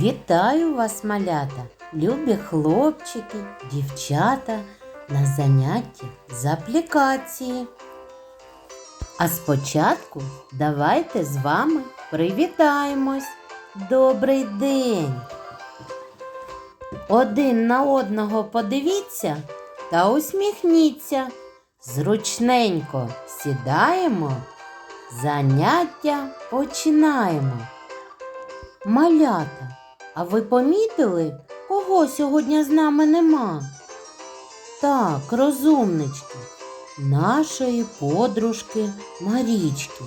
Вітаю вас, малята, любі хлопчики, дівчата на занятті з аплікації. А спочатку давайте з вами привітаємось. Добрий день! Один на одного подивіться та усміхніться. Зручненько сідаємо, заняття починаємо. Малята, а ви помітили, кого сьогодні з нами нема? Так, розумнички, нашої подружки Марічки.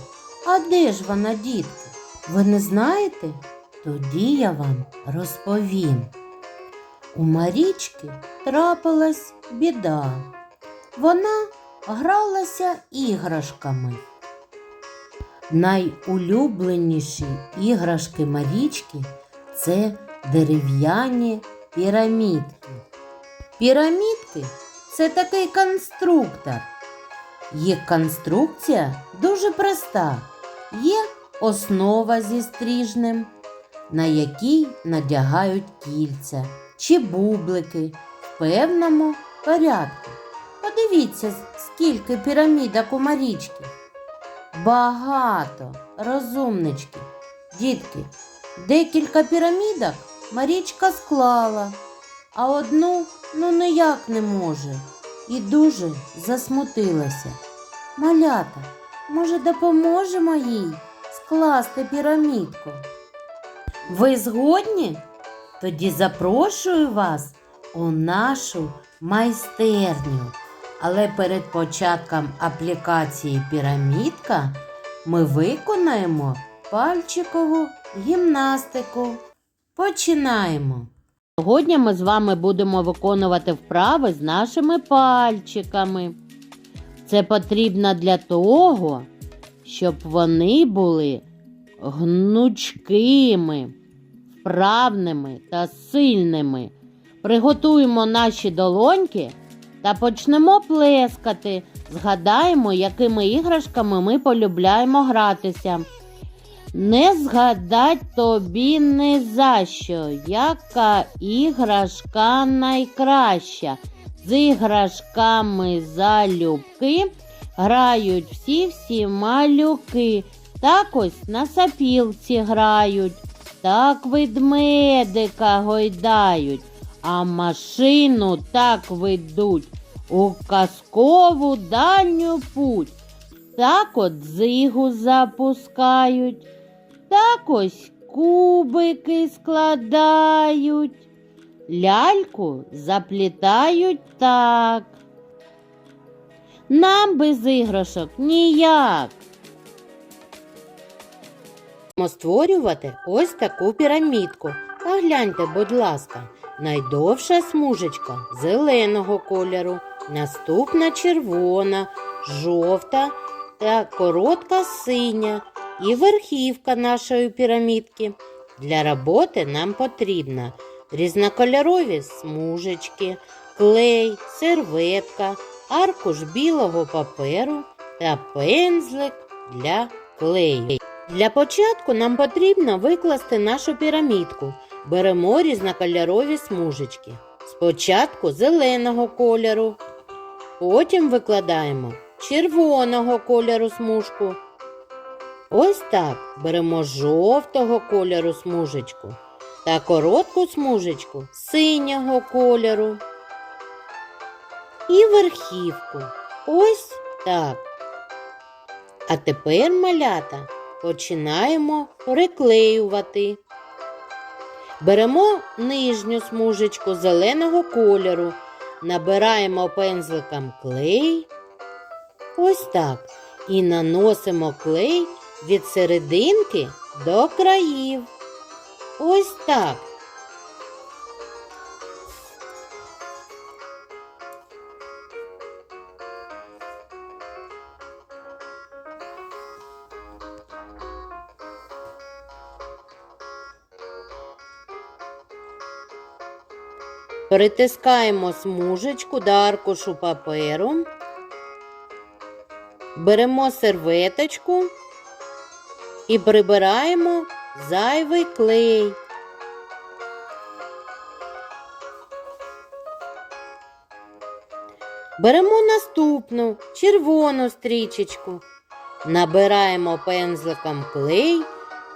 А де ж вона, дітки? Ви не знаєте? Тоді я вам розповім. У Марічки трапилась біда. Вона гралася іграшками. Найулюбленіші іграшки Марічки це дерев'яні пірамідки. Пірамідки це такий конструктор. Їх конструкція дуже проста. Є основа зі стрижнем, на якій надягають кільця чи бублики в певному порядку. Подивіться, скільки пірамідок у Марічки. Багато, розумнички. Дітки, декілька пірамідок Марічка склала, а одну ну ніяк не може і дуже засмутилася. Малята, може, допоможемо їй скласти пірамідку? Ви згодні? Тоді запрошую вас у нашу майстерню. Але перед початком аплікації пірамідка ми виконаємо пальчикову гімнастику. Починаємо. Сьогодні ми з вами будемо виконувати вправи з нашими пальчиками. Це потрібно для того, щоб вони були гнучкими, вправними та сильними. Приготуємо наші долоньки та почнемо плескати. Згадаємо, якими іграшками ми полюбляємо гратися. Не згадать тобі не за що, яка іграшка найкраща. З іграшками залюбки грають всі-всі малюки. Так ось на сапілці грають, так ведмедика гойдають, а машину так ведуть у казкову дальню путь. Так от зигу запускають, так ось кубики складають, ляльку заплітають так. Нам без іграшок ніяк. Створювати ось таку пірамідку. Погляньте, будь ласка, найдовша смужечка зеленого кольору, наступна червона, жовта та коротка синя і верхівка нашої пірамідки. Для роботи нам потрібно різнокольорові смужечки, клей, серветка, аркуш білого паперу та пензлик для клею. Для початку нам потрібно викласти нашу пірамідку. Беремо різнокольорові смужечки. Спочатку зеленого кольору, потім викладаємо червоного кольору смужку. Ось так беремо жовтого кольору смужечку та коротку смужечку синього кольору. І верхівку. Ось так. А тепер малята починаємо приклеювати. Беремо нижню смужечку зеленого кольору, набираємо пензликом клей. Ось так. І наносимо клей від серединки до країв. Ось так. Притискаємо смужечку до аркушу паперу. Беремо серветочку і прибираємо зайвий клей. Беремо наступну червону стрічечку, набираємо пензликом клей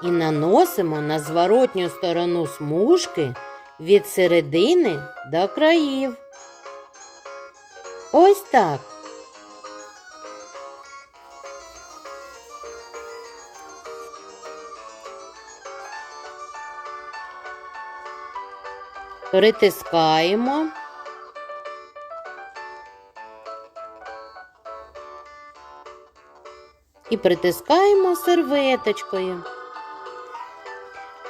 і наносимо на зворотню сторону смужки від середини до країв. Ось так. Притискаємо. І притискаємо серветочкою.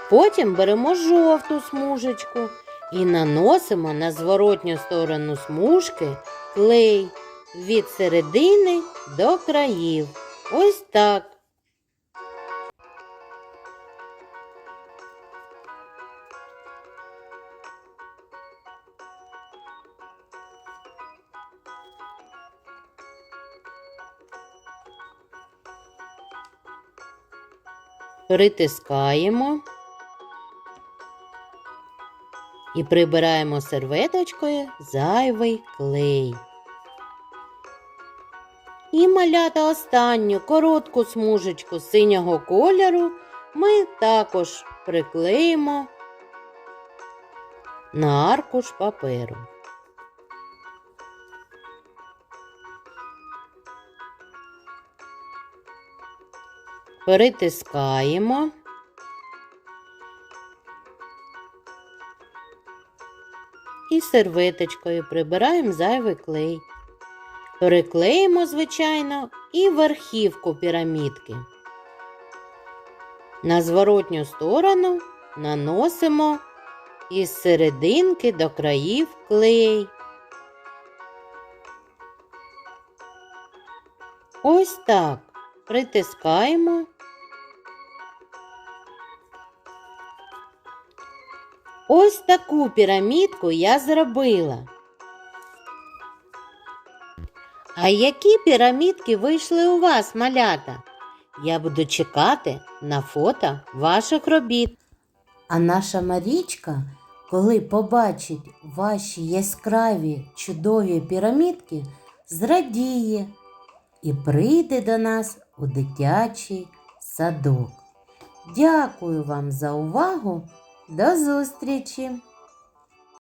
Потім беремо жовту смужечку і наносимо на зворотню сторону смужки клей від середини до країв. Ось так. Притискаємо і прибираємо серветочкою зайвий клей. І малята останню коротку смужечку синього кольору ми також приклеїмо на аркуш паперу. Перетискаємо. І серветочкою прибираємо зайвий клей. Переклеїмо, звичайно, і верхівку пірамідки. На зворотню сторону наносимо із серединки до країв клей. Ось так притискаємо. Ось таку пірамідку я зробила. А які пірамідки вийшли у вас, малята? Я буду чекати на фото ваших робіт. А наша Марічка, коли побачить ваші яскраві чудові пірамідки, зрадіє і прийде до нас у дитячий садок. Дякую вам за увагу. До зустрічі!